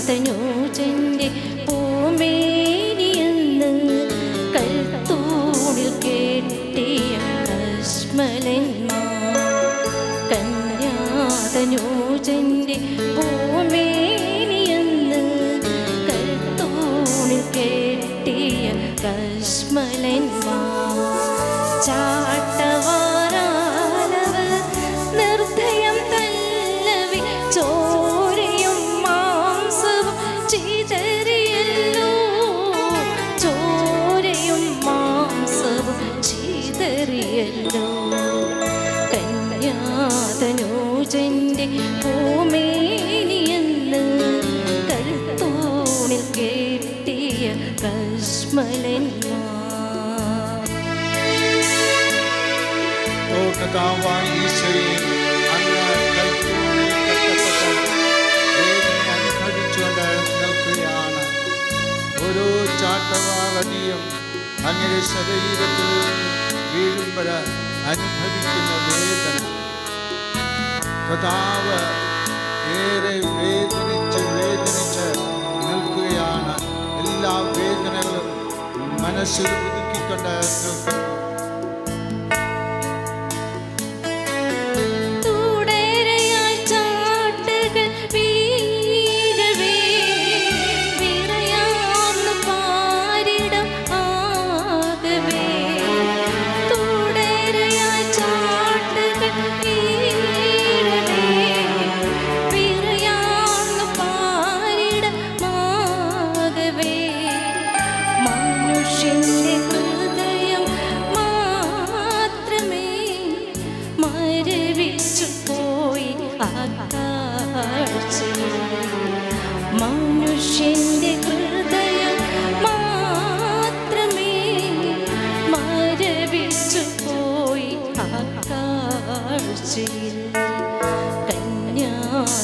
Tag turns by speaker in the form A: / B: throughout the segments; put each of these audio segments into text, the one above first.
A: അറിയാതനൂജന്റെ പൂമേനിയെന്ന് കൽത്തൂണിൽ കെട്ടിയ കശ്മലന്മാർ പൂമേനിയെന്ന് കരുത്തോണിൽ കെട്ടിയ
B: കശ്മലെന്നാ കഥാവായി ഈശ്വരൻ ഓരോ ചാട്ടവാളടിയും അങ്ങയുടെ ശരീരത്തിൽ വീഴുമ്പോൾ അനുഭവിക്കുന്ന വേദന. കർത്താവ് ഏറെ വേദനിച്ച് വേദനിച്ച് നിൽക്കുകയാണ്. എല്ലാ വേദനകളും മനസ്സിൽ ഒതുക്കിക്കൊണ്ട് നിൽക്കുന്നു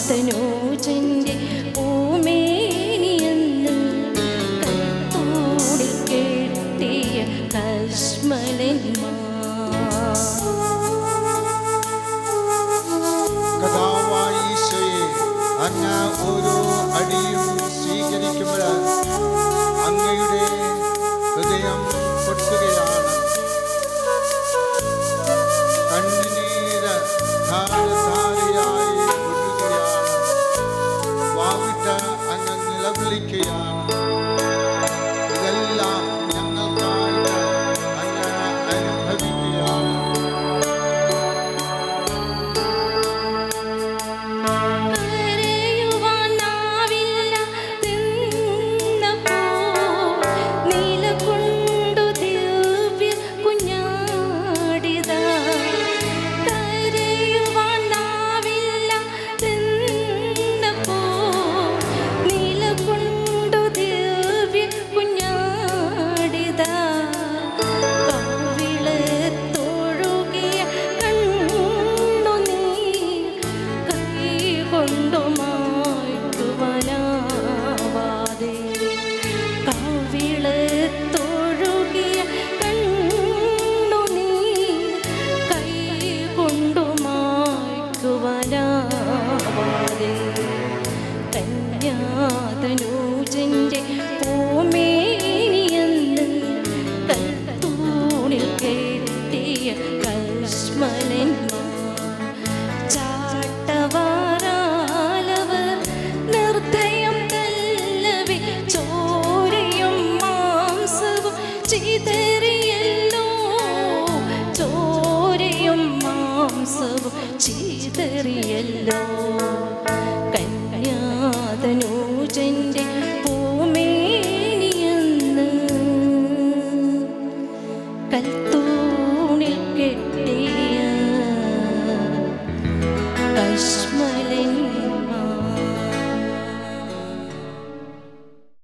A: തനൂജന്റെ പൂമേനിയെന്നും കത്തോടി കെട്ടിയ
B: കശ്മലന്മാ അങ്ങ് ഓരോ അടിയും സ്വീകരിക്കുമ്പോൾ അങ്ങയുടെ ഹൃദയം
A: que é ಶ್ರೀನಾಥನು